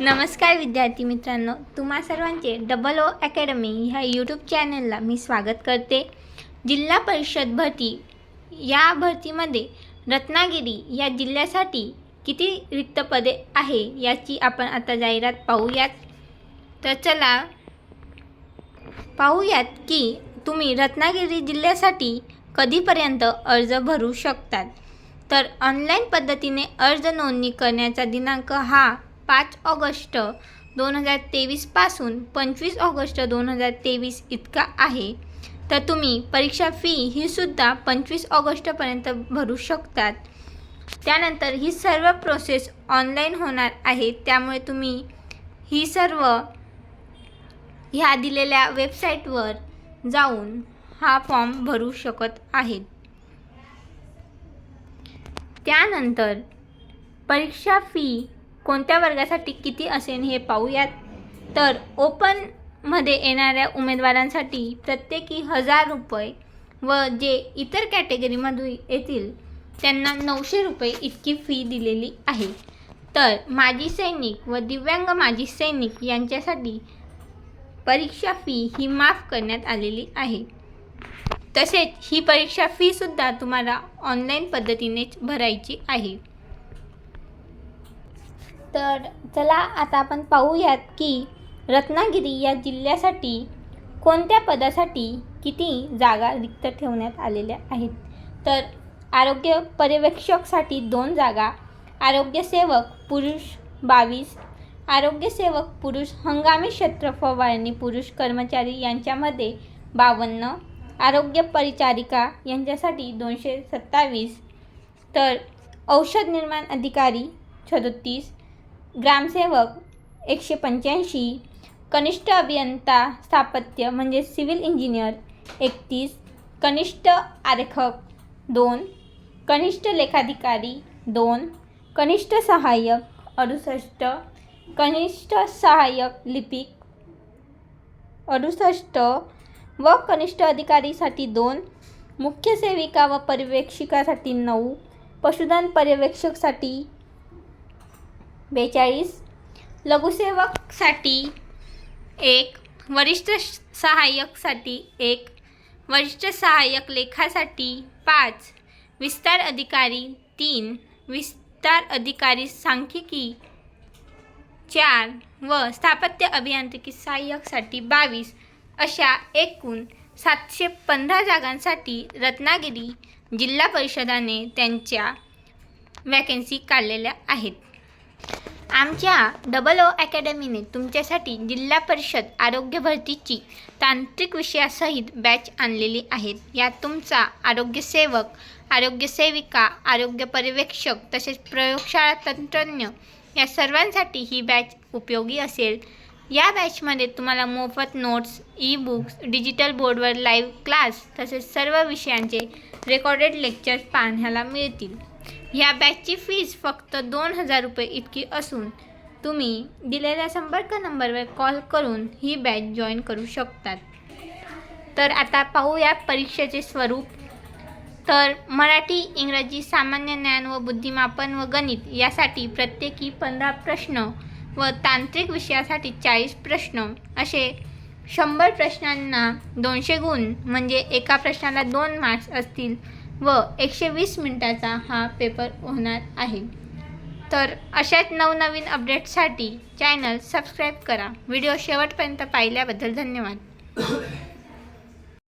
नमस्कार विद्यार्थी मित्रांनो तुम्हा सर्वांचे डबल ओ अकॅडमी ह्या यूट्यूब चॅनलला मी स्वागत करते. जिल्हा परिषद भरती या भरतीमध्ये रत्नागिरी या जिल्ह्यासाठी किती रिक्त पदे आहे याची आपण आता जाहिरात पाहूयात. तर चला पाहूयात की तुम्ही रत्नागिरी जिल्ह्यासाठी कधीपर्यंत अर्ज भरू शकतात. तर ऑनलाईन पद्धतीने अर्ज नोंदणी करण्याचा दिनांक हा पाच ऑगस्ट दोन हजार तेवीसपासून पंचवीस ऑगस्ट दोन हजार तेवीस इतका आहे. तर तुम्ही परीक्षा फी ही सुद्धा पंचवीस ऑगस्टपर्यंत भरू शकतात. त्यानंतर ही सर्व प्रोसेस ऑनलाईन होणार आहे. त्यामुळे तुम्ही ही सर्व ह्या दिलेल्या वेबसाईटवर जाऊन हा फॉर्म भरू शकत आहेत. त्यानंतर परीक्षा फी कोणत्या वर्गासाठी किती असेल हे पाहूयात. तर ओपनमध्ये येणाऱ्या उमेदवारांसाठी प्रत्येकी हजार रुपये व जे इतर कॅटेगरीमधून येतील त्यांना नऊशे रुपये इतकी फी दिलेली आहे. तर माजी सैनिक व दिव्यांग माजी सैनिक यांच्यासाठी परीक्षा फी ही माफ करण्यात आलेली आहे. तसेच ही परीक्षा फीसुद्धा तुम्हाला ऑनलाईन पद्धतीनेच भरायची आहे. तर चला आता आपण पाहूयात की रत्नागिरी या जिल्ह्यासाठी कोणत्या पदासाठी किती जागा रिक्त ठेवण्यात आलेल्या आहेत? तर आरोग्य पर्यवेक्षकसाठी दोन जागा आरोग्यसेवक पुरुष बावीस आरोग्यसेवक पुरुष हंगामी क्षेत्र फवारणी पुरुष कर्मचारी यांच्यामध्ये बावन्न आरोग्य परिचारिका यांच्यासाठी दोनशे सत्तावीस तर औषध निर्माण अधिकारी सदोतीस ग्रामसेवक एकशे पंच्याऐंशी कनिष्ठ अभियंता स्थापत्य म्हणजे सिव्हिल इंजिनियर एकतीस कनिष्ठ आरेखक दोन कनिष्ठ लेखाधिकारी दोन कनिष्ठ सहाय्यक अडुसष्ट कनिष्ठ सहाय्यक लिपिक अडुसष्ट व कनिष्ठ अधिकारीसाठी दोन मुख्य सेविका व पर्यवेक्षिकासाठी नऊ पशुधन पर्यवेक्षकसाठी बेचाळीस. लघुसेवकसाठी एक वरिष्ठ सहाय्यकसाठी एक वरिष्ठ सहाय्यक लेखासाठी पाच विस्तार अधिकारी तीन विस्तार अधिकारी सांख्यिकी चार व स्थापत्य अभियांत्रिकी सहाय्यकसाठी बावीस अशा एकूण सातशे पंधरा जागांसाठी रत्नागिरी जिल्हा परिषदाने त्यांच्या वॅकन्सी काढलेल्या आहेत. आमच्या डबल ओ अकॅडमीने तुमच्यासाठी जिल्हा परिषद आरोग्य भरतीची तांत्रिक विषयासहित बॅच आणलेली आहेत. यात तुमचा आरोग्यसेवक आरोग्यसेविका आरोग्य पर्यवेक्षक तसेच प्रयोगशाळा तंत्रज्ञ या सर्वांसाठी ही बॅच उपयोगी असेल. या बॅचमध्ये तुम्हाला मोफत नोट्स ई बुक्स डिजिटल बोर्डवर लाईव्ह क्लास तसेच सर्व विषयांचे रेकॉर्डेड लेक्चर्स पाहण्याला मिळतील. ह्या बॅचची फीज फक्त दोन हजार रुपये इतकी असून तुम्ही दिलेल्या संपर्क नंबरवर कॉल करून ही बॅच जॉईन करू शकतात. तर आता पाहूया परीक्षेचे स्वरूप. तर मराठी इंग्रजी सामान्य ज्ञान व बुद्धिमापन व गणित यासाठी प्रत्येकी पंधरा प्रश्न व तांत्रिक विषयासाठी चाळीस प्रश्न असे शंभर प्रश्नांना दोनशे गुण म्हणजे एका प्रश्नाला दोन मार्क्स असतील. व एकशे वीस मिनटाचा हा पेपर होणार आहे. तर अशाच नवनवीन अपडेट्ससाठी चॅनल सबस्क्राईब करा. व्हिडिओ शेवटपर्यंत पाहिल्याबद्दल धन्यवाद.